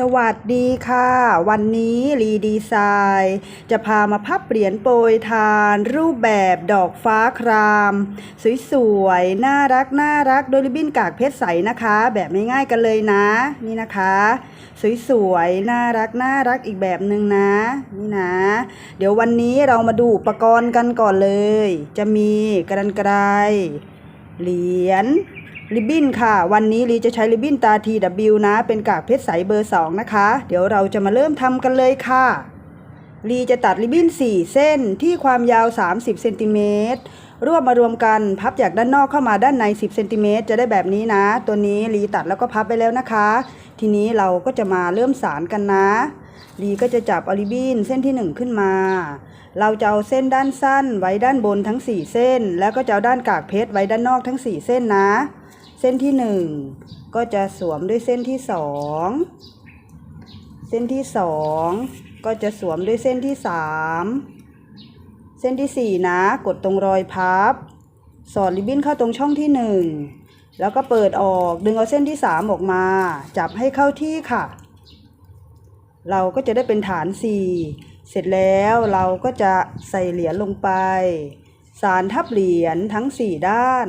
สวัสดีค่ะ วันนี้รีดีไซน์จะพามาพับเหรียญโปรยทาน รูปแบบดอกฟ้าคราม สวยๆ น่ารักน่ารักโดยริบบิ้นกากเพชรใสนะคะ แบบไม่ง่ายๆกันเลยนะ นี่นะคะ สวยๆ น่ารักน่ารักอีกแบบหนึ่งนะ นี่นะ เดี๋ยววันนี้เรามาดูอุปกรณ์กันก่อนเลย จะมีกระดานไกรเหรียญ ริบบิ้นค่ะ วันนี้ลีจะใช้ริบบิ้นตา TW นะ เป็นกากเพชรใสเบอร์ 2 นะคะ เดี๋ยวเราจะมาเริ่มทำกันเลยค่ะลีจะตัดริบบิ้น 4 เส้นที่ความยาว 30เซนติเมตรรวบมารวมกันพับจากด้านนอกเข้ามาด้านใน 10เซนติเมตรจะได้แบบนี้นะ ตัวนี้ลีตัดแล้วก็พับไปแล้วนะคะ ทีนี้เราก็จะมาเริ่มสารกันนะลีก็จะจับอาริบบิ้นเส้นที่ 1 ขึ้นมา เราจะเอาเส้นด้านสั้นไว้ด้านบนทั้ง 4 เส้น แล้วก็จะเอาด้านกากเพชรไว้ด้านนอกทั้ง 4 เส้นนะ ส้นที่1ก็จะสวมด้วยเส้นที่2เส้นที่2ก็จะสวมด้วยเส้นที่3เส้นที่4นะ กดตรงรอยพับ สอดริบบิ้นเข้าตรงช่องที่1แล้วก็เปิดออกดึงเอาเส้นที่3ออกมา จับให้เข้าที่ค่ะ เราก็จะได้เป็นฐาน4เสร็จแล้วเราก็จะใส่เหรียญลงไป สารทับเหรียญทั้ง4ด้าน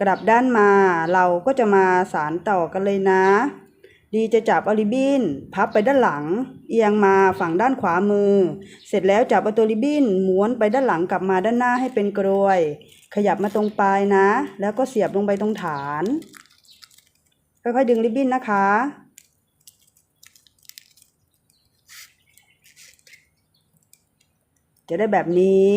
กลับด้านมาเราก็จะมาสารต่อกันเลยนะ ดีจะจับเอาริบบิ้นพับไปด้านหลัง เอียงมาฝั่งด้านขวามือ เสร็จแล้วจับเอาตัวริบบิ้นม้วนไปด้านหลังกลับมาด้านหน้าให้เป็นกรวย ขยับมาตรงปลายนะ แล้วก็เสียบลงไปตรงฐาน ค่อยๆดึงริบบิ้นนะคะจะได้แบบนี้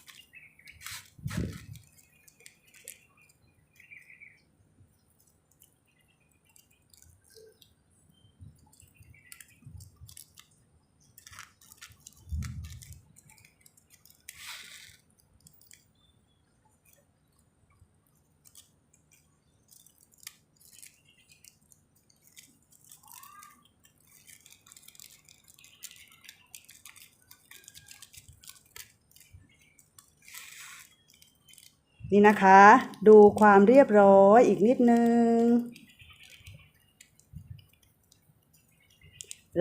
นี่นะคะ ดูความเรียบร้อยอีกนิดนึง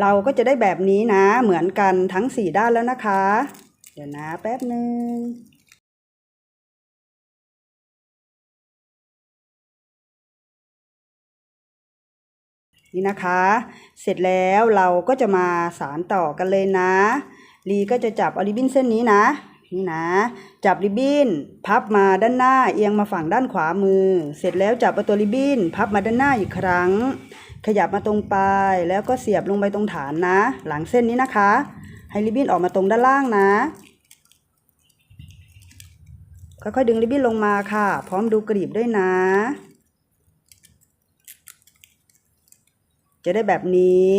เราก็จะได้แบบนี้นะ เหมือนกันทั้งสี่ด้านแล้วนะคะ เดี๋ยวนะแป๊บหนึ่งนี่นะคะ เสร็จแล้วเราก็จะมาสารต่อกันเลยนะ ลีก็จะจับเอาริบินเส้นนี้นะ นี่นะ จับริบบิ้น พับมาด้านหน้าเอียงมาฝั่งด้านขวามือ เสร็จแล้วจับเอาตัวริบบิ้น พับมาด้านหน้าอีกครั้ง ขยับมาตรงปลายแล้วก็เสียบลงไปตรงฐานนะ หลังเส้นนี้นะคะ ให้ริบบิ้นออกมาตรงด้านล่างนะ ค่อยๆดึงริบบิ้นลงมาค่ะ พร้อมดูกรีบด้วยนะ จะได้แบบนี้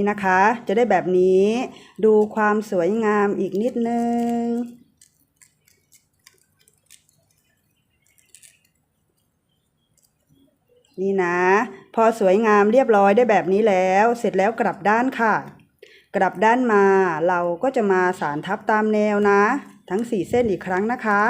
นี่นะคะ จะได้แบบนี้ดูความสวยงามอีกนิดนึง นี่นะ พอสวยงามเรียบร้อยได้แบบนี้แล้ว เสร็จแล้วกลับด้านค่ะ กลับด้านมาเราก็จะมาสารทับตามแนวนะ ทั้ง4เส้นอีกครั้งนะคะ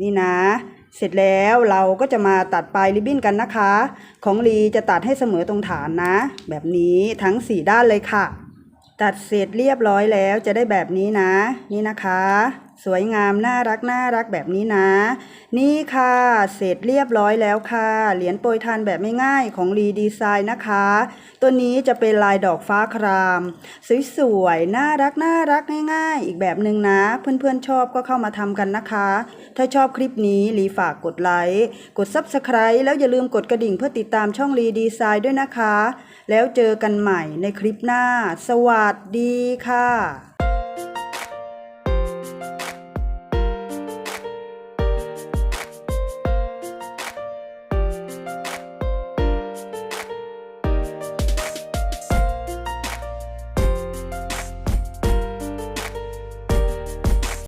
นี่นะ เสร็จแล้วเราก็จะมาตัดปลายริบบิ้นกันนะคะ ของลีจะตัดให้เสมอตรงฐานนะ แบบนี้ทั้ง 4 ด้านเลยค่ะ ตัดเสร็จเรียบร้อยแล้วจะได้แบบนี้นะ นี่นะคะ สวยงามน่ารักน่ารักแบบนี้นะ นี่ค่ะ เสร็จเรียบร้อยแล้วค่ะ เหรียญโปรยทานแบบไม่ง่ายของรีดีไซน์นะคะ ตัวนี้จะเป็นลายดอกฟ้าคราม สวยๆน่ารักน่ารักง่าย ๆ อีกแบบหนึ่งนะ เพื่อนๆชอบก็เข้ามาทำกันนะคะ ถ้าชอบคลิปนี้รีฝากกดไลค์กด Subscribe แล้วอย่าลืมกดกระดิ่งเพื่อติดตามช่องรีดีไซน์ด้วยนะคะ แล้วเจอกันใหม่ในคลิปหน้า สวัสดีค่ะ